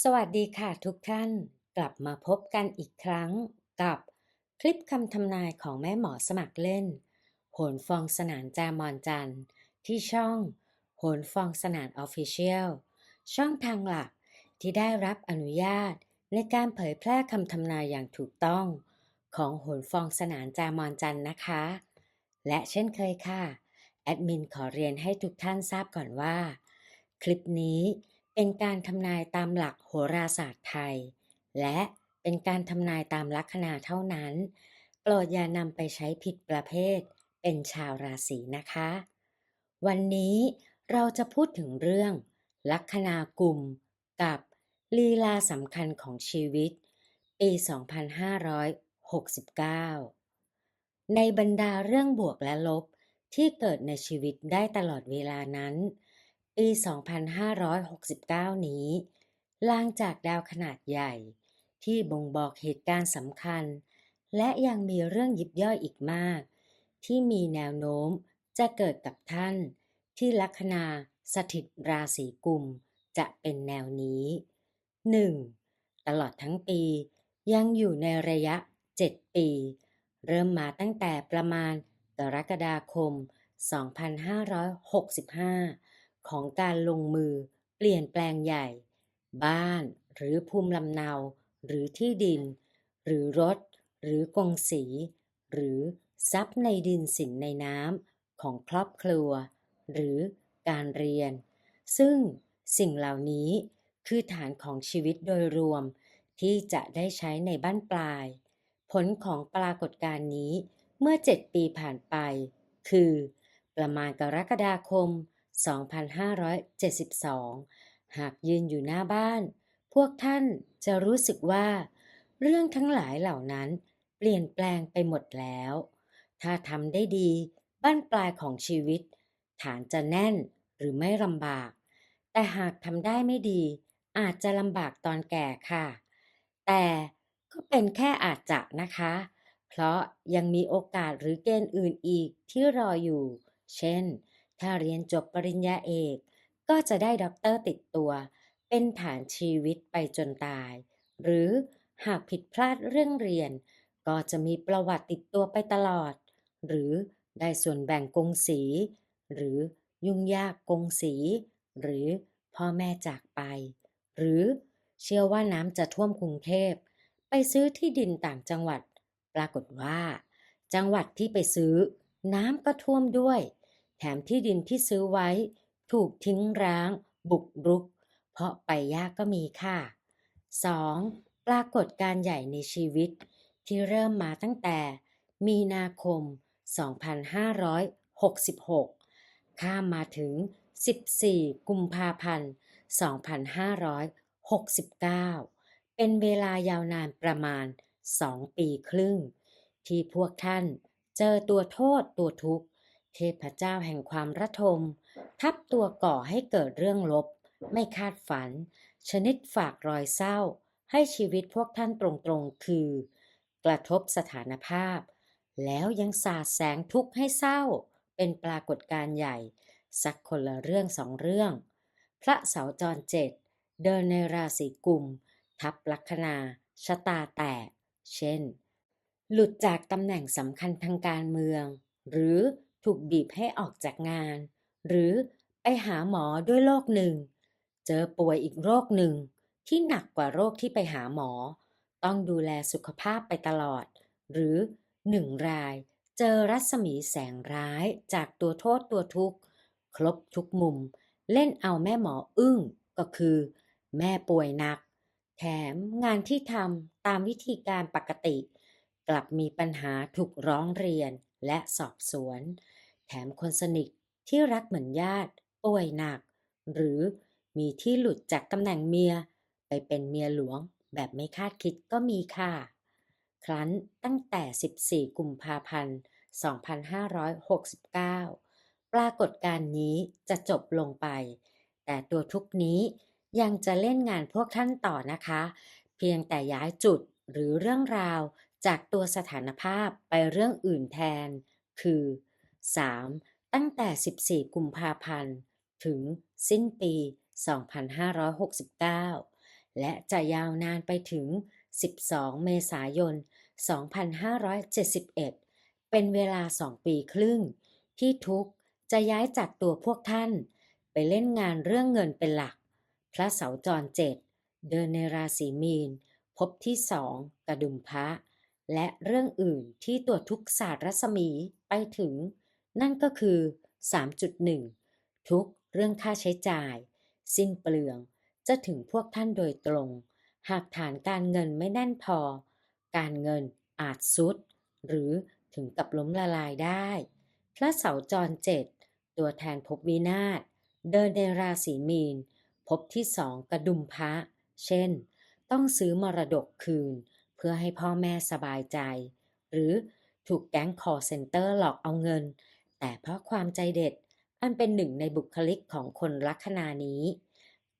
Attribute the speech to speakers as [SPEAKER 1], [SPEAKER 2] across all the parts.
[SPEAKER 1] สวัสดีค่ะทุกท่าน กลับมาพบกันอีกครั้งกับคลิปคำทำนายของแม่หมอสมัครเล่น โหนฟองสนานจามอนจันที่ช่อง โหนฟองสนานออฟฟิเชียลช่องทางหลักที่ได้รับอนุญาตในการเผยแพร่คำทำนายอย่างถูกต้อง ของโหนฟองสนานจามอนจันนะคะ และเช่นเคยค่ะ แอดมินขอเรียนให้ทุกท่านทราบก่อนว่า คลิปนี้ เป็นการทำนายตามหลักโหราศาสตร์ไทย และเป็นการทำนายตามลัคนาเท่านั้น โปรดอย่านำไปใช้ผิดประเภท เป็นชาวราศีนะคะ วันนี้เราจะพูดถึงเรื่อง ลัคนากลุ่ม กับลีลาสำคัญของชีวิต ปี 2569 ในบรรดาเรื่องบวกและลบที่เกิดในชีวิตได้ตลอดเวลานั้น ปี 2569 นี้ ลางจากดาวขนาดใหญ่ ที่บ่งบอกเหตุการณ์สำคัญ และยังมีเรื่องยิบย่อยอีกมาก ที่มีแนวโน้มจะเกิดกับท่าน ที่ลัคนาสถิตราศีกุมจะเป็นแนวนี้ 1. ตลอดทั้งปี ยังอยู่ในระยะ 7 ปี เริ่มมาตั้งแต่ประมาณกรกฎาคม 2565 ของการลงมือเปลี่ยนแปลงใหญ่ บ้านหรือภูมิลำเนา หรือที่ดิน หรือรถ หรือกงสี หรือทรัพย์ในดินสินในน้ำของครอบครัว หรือการเรียน ซึ่งสิ่งเหล่านี้คือฐานของชีวิตโดยรวมที่จะได้ใช้ในบ้านปลาย ผลของปรากฏการณ์นี้เมื่อ 7 ปีผ่านไป คือ ประมาณกรกฎาคม 2572 หากยืนอยู่หน้าบ้าน พวกท่านจะรู้สึกว่า เรื่องทั้งหลายเหล่านั้น เปลี่ยนแปลงไปหมดแล้ว ถ้าทำได้ดีบ้านปลายของชีวิต ฐานจะแน่นหรือไม่ลำบาก แต่หากทำได้ไม่ดี อาจจะลำบากตอนแก่ค่ะ แต่ก็เป็นแค่อาจจะนะคะ เพราะยังมีโอกาสหรือเกณฑ์อื่นอีกที่รออยู่ เช่น ถ้าเรียนจบปริญญาเอก ก็จะได้ด็อกเตอร์ติดตัว เป็นฐานชีวิตไปจนตาย หรือหากผิดพลาดเรื่องเรียน ก็จะมีประวัติติดตัวไปตลอด หรือได้ส่วนแบ่งกงสี หรือยุ่งยากกงสี หรือพ่อแม่จากไป หรือเชื่อว่าน้ำจะท่วมกรุงเทพ ไปซื้อที่ดินต่างจังหวัด ปรากฏว่า จังหวัดที่ไปซื้อ น้ำก็ท่วมด้วย แถมที่ดินที่ซื้อไว้ ถูกทิ้งร้าง บุกรุก เพราะไปยากก็มีค่ะ 2. ปรากฏการใหญ่ในชีวิต ที่เริ่มมาตั้งแต่ มีนาคม 2566 ข้ามมาถึง 14 กุมภาพันธ์ 2569 เป็นเวลายาวนานประมาณ 2 ปีครึ่ง ที่พวกท่านเจอตัวโทษตัวทุกข์ เทพเจ้าแห่งความระทม ทับตัวก่อให้เกิดเรื่องลบ ไม่คาดฝัน ชนิดฝากรอยเศร้า ให้ชีวิตพวกท่านตรงๆคือ กระทบสถานภาพ แล้วยังสาดแสงทุกข์ให้เศร้า เป็นปรากฏการณ์ใหญ่ สักคนละเรื่องสองเรื่อง พระเสาจรเจ็ดเดินในราศีกุม ทับลัคนาชะตาแตก เช่น หลุดจากตำแหน่งสำคัญทางการเมือง หรือ ถูกบีบให้ออกจากงาน หรือไปหาหมอด้วยโรคหนึ่ง เจอป่วยอีกโรคหนึ่ง ที่หนักกว่าโรคที่ไปหาหมอ ต้องดูแลสุขภาพไปตลอด หรือหนึ่งราย เจอรัศมีแสงร้ายจากตัวโทษตัวทุกข์ ครบทุกมุม เล่นเอาแม่หมออึ้งก็คือ แม่ป่วยหนัก แถมงานที่ทำตามวิธีการปกติ กลับมีปัญหาถูกร้องเรียน และสอบสวน แถมคนสนิทที่รักเหมือนญาติ ป่วยหนัก หรือมีที่หลุดจากตำแหน่งเมีย ไปเป็นเมียหลวงแบบไม่คาดคิดก็มีค่ะ ครั้นตั้งแต่ 14 กุมภาพันธ์ 2569 ปรากฏการณ์นี้จะจบลงไป แต่ตัวทุกนี้ยังจะเล่นงานพวกท่านต่อนะคะ เพียงแต่ย้ายจุดหรือเรื่องราว จากตัวสถานภาพไปเรื่องอื่นแทน คือ 3. ตั้งแต่ 14 กุมภาพันธ์ ถึงสิ้นปี 2569 และจะยาวนานไปถึง 12 เมษายน 2571 เป็นเวลา 2 ปีครึ่ง ที่ทุกจะย้ายจากตัวพวกท่าน ไปเล่นงานเรื่องเงินเป็นหลัก พระเสาจรเจ็ดเดินในราศีมีน พบที่สองกระดุมพระ และเรื่องอื่นที่ตัวทุกศาสตร์รัศมีไปถึง นั่นก็คือ 3.1 ทุกเรื่องค่าใช้จ่าย สิ้นเปลือง จะถึงพวกท่านโดยตรง หากฐานการเงินไม่แน่นพอ การเงินอาจซุด หรือถึงกับล้มละลายได้ พระเสาจรเจ็ดตัวแทนภพวินาศเดินในราศีมีนพบที่สองกระดุมพระ เช่น ต้องซื้อมรดกคืน พื่อให้พ่อแม่สบายใจ หรือถูกแก๊งคอเซ็นเตอร์หลอกเอาเงิน แต่เพราะความใจเด็ด อันเป็นหนึ่งในบุคลิกของคนลัคนานี้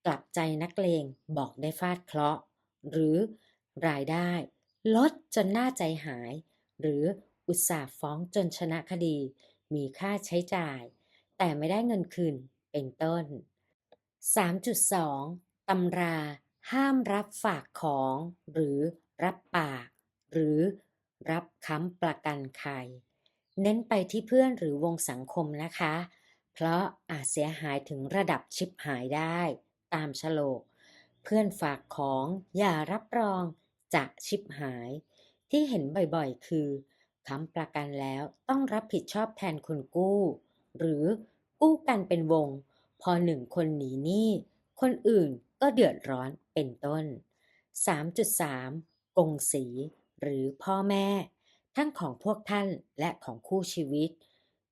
[SPEAKER 1] กลับใจนักเลงบอกได้ฟาดเคราะห์หรือรายได้ ลดจนหน้าใจหาย หรืออุตส่าห์ฟ้องจนชนะคดี มีค่าใช้จ่าย แต่ไม่ได้เงินคืนเป็นต้น 3.2ตำราห้ามรับฝากของ หรือ รับปาก หรือรับค้ำประกันใคร เน้นไปที่เพื่อนหรือวงสังคมนะคะ เพราะอาจเสียหายถึงระดับชิบหายได้ ตามฉลก เพื่อนฝากของอย่ารับรองจะชิบหาย ที่เห็นบ่อยๆ คือค้ำประกันแล้วต้องรับผิดชอบแทนคนกู้ หรือกู้กันเป็นวง พอหนึ่งคนหนีหนี้คนอื่นก็เดือดร้อนเป็นต้น 3.3 กงสี หรือพ่อแม่ ทั้งของพวกท่านและของคู่ชีวิต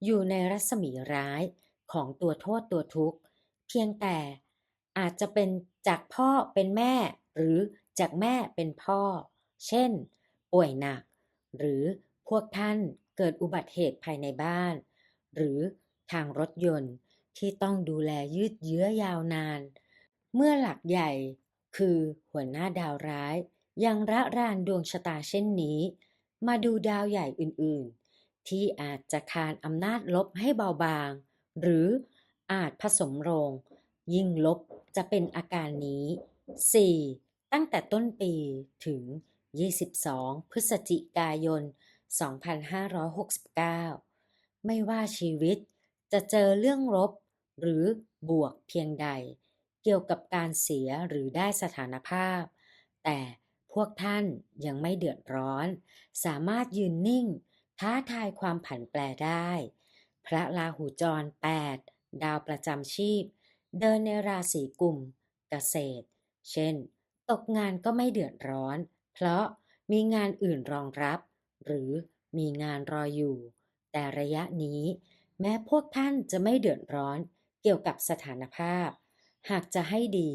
[SPEAKER 1] อยู่ในรัศมีร้ายของตัวโทษตัวทุกข์ เพียงแต่อาจจะเป็นจากพ่อเป็นแม่ หรือจากแม่เป็นพ่อ เช่น ป่วยหนัก หรือพวกท่านเกิดอุบัติเหตุภายในบ้าน หรือทางรถยนต์ที่ต้องดูแลยืดเยื้อยาวนาน เมื่อหลักใหญ่คือหัวหน้าดาวร้าย ยังระรานดวงชะตาเช่นนี้ มาดูดาวใหญ่อื่นๆ ที่อาจจะคานอำนาจลบให้เบาบาง หรืออาจผสมโรง ยิ่งลบจะเป็นอาการนี้ 4. ตั้งแต่ต้นปีถึง 22 พฤศจิกายน 2569 ไม่ว่าชีวิตจะเจอเรื่องลบหรือบวกเพียงใด เกี่ยวกับการเสียหรือได้สถานภาพ แต่ พวกท่านยังไม่เดือดร้อน สามารถยืนนิ่ง ท้าทายความผันแปรได้ พระราหูจร 8 ดาวประจำชีพ เดินในราศีกลุ่ม เกษตร เช่น ตกงานก็ไม่เดือดร้อน เพราะมีงานอื่นรองรับ หรือมีงานรออยู่ แต่ระยะนี้ แม้พวกท่านจะไม่เดือดร้อนเกี่ยวกับสถานภาพ หากจะให้ดี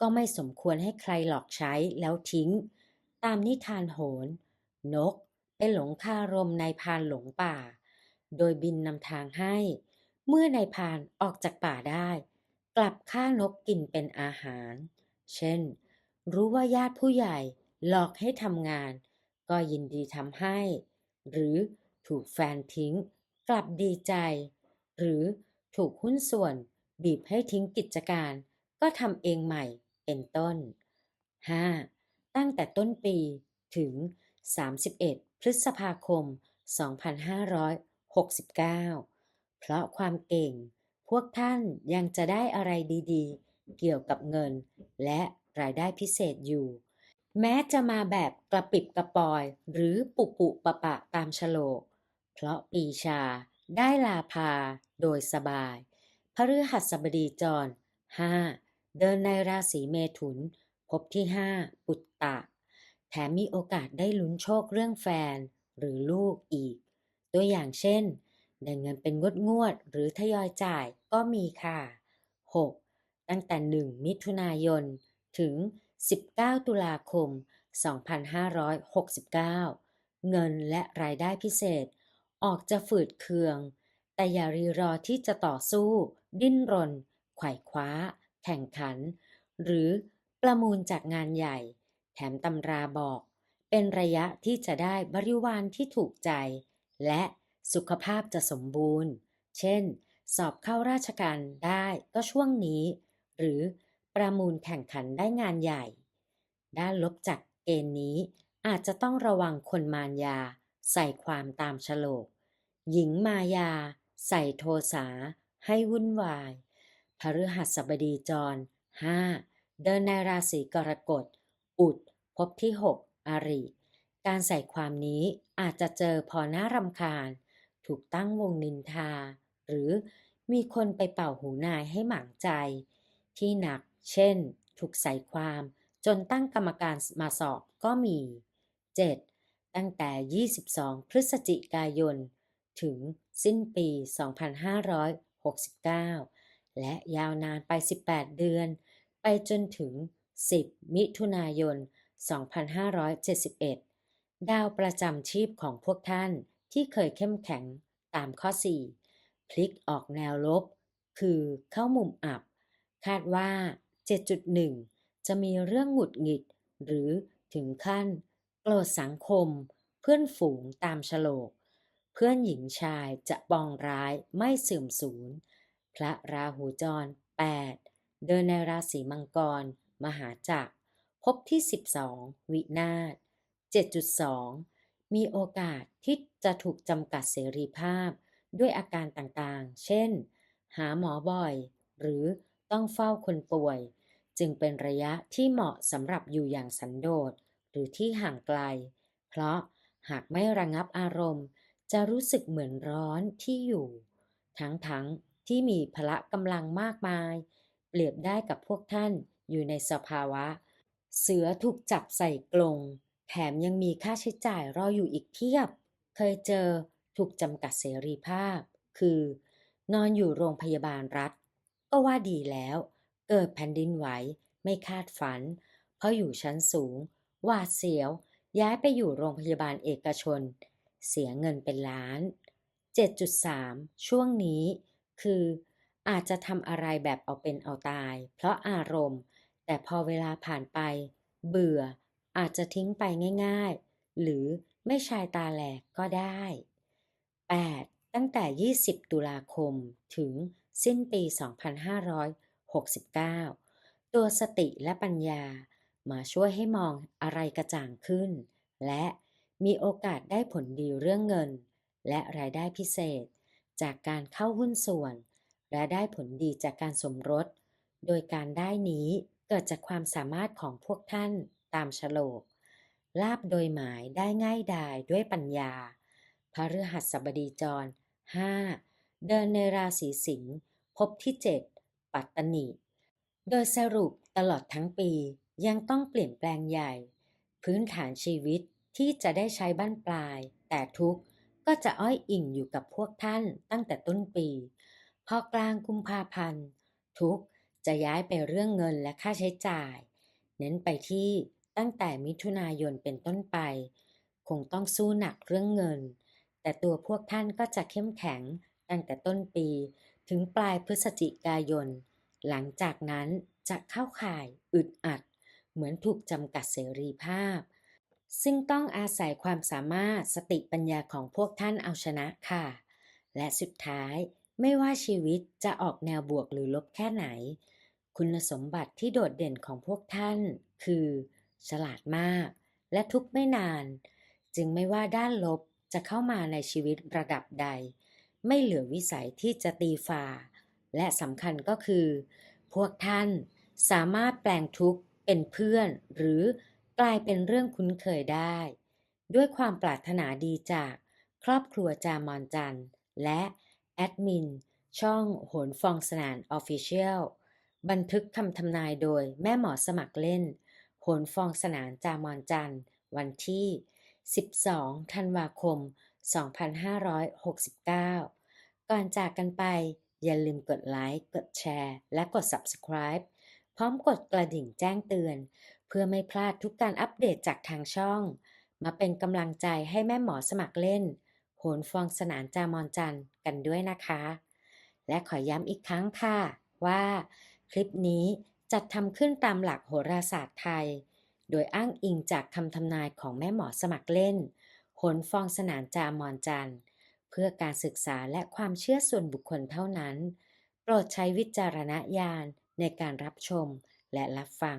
[SPEAKER 1] ก็ไม่สมควรให้ใครหลอกใช้แล้วทิ้ง ตามนิทานโหน นกเป็นหลงคารมนายพานหลงป่า โดยบินนำทางให้ เมื่อนายพานออกจากป่าได้ กลับฆ่านกกินเป็นอาหาร เช่น รู้ว่าญาติผู้ใหญ่หลอกให้ทำงาน ก็ยินดีทำให้ หรือถูกแฟนทิ้ง กลับดีใจ หรือถูกหุ้นส่วนบีบให้ทิ้งกิจการ ก็ทำเองใหม่ เป็นต้น 5. ตั้งแต่ต้นปีถึง 31 พฤษภาคม 2569 เพราะความเก่ง พวกท่านยังจะได้อะไรดีๆ เกี่ยวกับเงิน และรายได้พิเศษอยู่ แม้จะมาแบบกระปิบกระปอย หรือปุปุปะปะตามฉลก เพราะปีชาได้ลาพาโดยสบายพฤหัสบดีจร 5 เดินในราศีเมถุน พบที่ 5 ปุตตะ แถมมีโอกาสได้ลุ้นโชคเรื่องแฟนหรือลูกอีก ตัวอย่างเช่น ได้เงินเป็นงวดงวดหรือทยอยจ่ายก็มีค่ะ 6. ตั้งแต่ 1 มิถุนายน ถึง 19 ตุลาคม 2569 เงินและรายได้พิเศษ ออกจะฝืดเคือง แต่อย่ารีรอที่จะต่อสู้ ดิ้นรน ไขว่คว้า แข่งขัน หรือประมูลจากงานใหญ่ แถมตำราบอก เป็นระยะที่จะได้บริวารที่ถูกใจ และสุขภาพจะสมบูรณ์ เช่น สอบเข้าราชการได้ก็ช่วงนี้ หรือประมูลแข่งขันได้งานใหญ่ ด้านลบจากเกณฑ์นี้อาจจะต้องระวังคนมารยา ใส่ความตามฉลก หญิงมายา ใส่โทสาให้วุ่นวาย พฤหัสบดีจร 5. เดินในราศีกรกฎ อุด พบที่ 6 อริ การใส่ความนี้อาจจะเจอพอน่ารำคาญ ถูกตั้งวงนินทา หรือมีคนไปเป่าหูนายให้หมางใจ ที่หนัก เช่น ถูกใส่ความ จนตั้งกรรมการมาสอบก็มี 7. ตั้งแต่ 22 พฤศจิกายน ถึงสิ้นปี 2569 และยาวนานไป 18 เดือน ไปจนถึง 10 มิถุนายน 2571 ดาวประจำชีพของพวกท่านที่เคยเข้มแข็งตามข้อ 4 พลิกออกแนวลบ คือเข้ามุมอับ คาดว่า 7.1 จะมีเรื่องหงุดหงิด หรือถึงขั้นโกรธสังคม เพื่อนฝูงตามฉลก เพื่อนหญิงชายจะปองร้ายไม่เสื่อมสูญ พระราหูจร 8 เดินในราศีมังกร มหาจักรพบที่ 12 วินาศ7.2 มีโอกาสที่จะถูกจำกัดเสรีภาพ ด้วยอาการต่างๆ เช่น หาหมอบ่อย หรือต้องเฝ้าคนป่วย จึงเป็นระยะที่เหมาะสำหรับอยู่อย่างสันโดษ หรือที่ห่างไกล เพราะหากไม่ระงับอารมณ์ จะรู้สึกเหมือนร้อนที่อยู่ ทั้งๆ ที่มีพละกำลังมากมาย เปรียบได้กับพวกท่านอยู่ในสภาวะ เสือถูกจับใส่กรงแถมยังมีค่าใช้จ่ายรออยู่อีกเพียบ เคยเจอถูกจำกัดเสรีภาพ คือ นอนอยู่โรงพยาบาลรัฐ ก็ว่าดีแล้ว เกิดแผ่นดินไหวไม่คาดฝัน เพราะอยู่ชั้นสูงหวาดเสียว ย้ายไปอยู่โรงพยาบาลเอกชน เสียเงินเป็นล้าน 7.3 ช่วงนี้ คืออาจจะทำอะไรแบบเอาเป็นเอาตาย เพราะอารมณ์ แต่พอเวลาผ่านไป เบื่อ อาจจะทิ้งไปง่าย ๆ หรือไม่ชายตาแหลกก็ได้ 8. ตั้งแต่ 20 ตุลาคมถึงสิ้นปี 2569 ตัวสติและปัญญามาช่วยให้มองอะไรกระจ่างขึ้น และมีโอกาสได้ผลดีเรื่องเงิน และรายได้พิเศษ จากการเข้าหุ้นส่วน และได้ผลดีจากการสมรส โดยการได้นี้เกิดจากความสามารถของพวกท่านตามฉลก ลาบโดยหมายได้ง่ายดายด้วยปัญญา พระฤหัสบดีจร 5. เดินในราศีสิงห์พบที่ 7 ปัตตนิ โดยสรุปตลอดทั้งปียังต้องเปลี่ยนแปลงใหญ่ พื้นฐานชีวิตที่จะได้ใช้บ้านปลาย แต่ทุก ก็จะอ้อยอิงอยู่กับพวกท่านตั้งแต่ต้นปี พอกลางกุมภาพันธ์ ทุกจะย้ายไปเรื่องเงินและค่าใช้จ่าย เน้นไปที่ตั้งแต่มิถุนายนเป็นต้นไป คงต้องสู้หนักเรื่องเงิน แต่ตัวพวกท่านก็จะเข้มแข็งตั้งแต่ต้นปีถึงปลายพฤศจิกายน หลังจากนั้นจะเข้าข่ายอึดอัด เหมือนถูกจำกัดเสรีภาพ ซึ่งต้องอาศัยความสามารถสติปัญญาของพวกท่านเอาชนะค่ะ และสุดท้ายไม่ว่าชีวิตจะออกแนวบวกหรือลบแค่ไหน คุณสมบัติที่โดดเด่นของพวกท่าน คือ ฉลาดมาก และทุกไม่นาน จึงไม่ว่าด้านลบจะเข้ามาในชีวิตระดับใด ไม่เหลือวิสัยที่จะตีฝ่า และสำคัญก็คือ พวกท่านสามารถแปลงทุกข์เป็นเพื่อนหรือ กลายเป็นเรื่องคุ้นเคยได้ ด้วยความปรารถนาดีจากครอบครัวจามอนจันและแอดมิน ช่องโหนฟองสนานออฟฟิเชียลบันทึกคำทำนายโดยแม่หมอสมัครเล่น โหนฟองสนานจามอนจันวันที่ 12 ธันวาคม 2569 ก่อนจากกันไป อย่าลืมกดไลค์ กดแชร์ และกด Subscribe พร้อมกดกระดิ่งแจ้งเตือน เพื่อไม่พลาดทุกการอัปเดตจากทางช่อง มาเป็นกำลังใจให้แม่หมอสมัครเล่น โหนฟองสนานจามอนจันทร์กันด้วยนะคะ และขอย้ำอีกครั้งค่ะ ว่า คลิปนี้จัดทำขึ้นตามหลักโหราศาสตร์ไทย โดยอ้างอิงจากคำทำนายของแม่หมอสมัครเล่นโหนฟองสนานจามอนจันทร์เพื่อการศึกษาและความเชื่อส่วนบุคคลเท่านั้น โปรดใช้วิจารณญาณในการรับชมและรับฟัง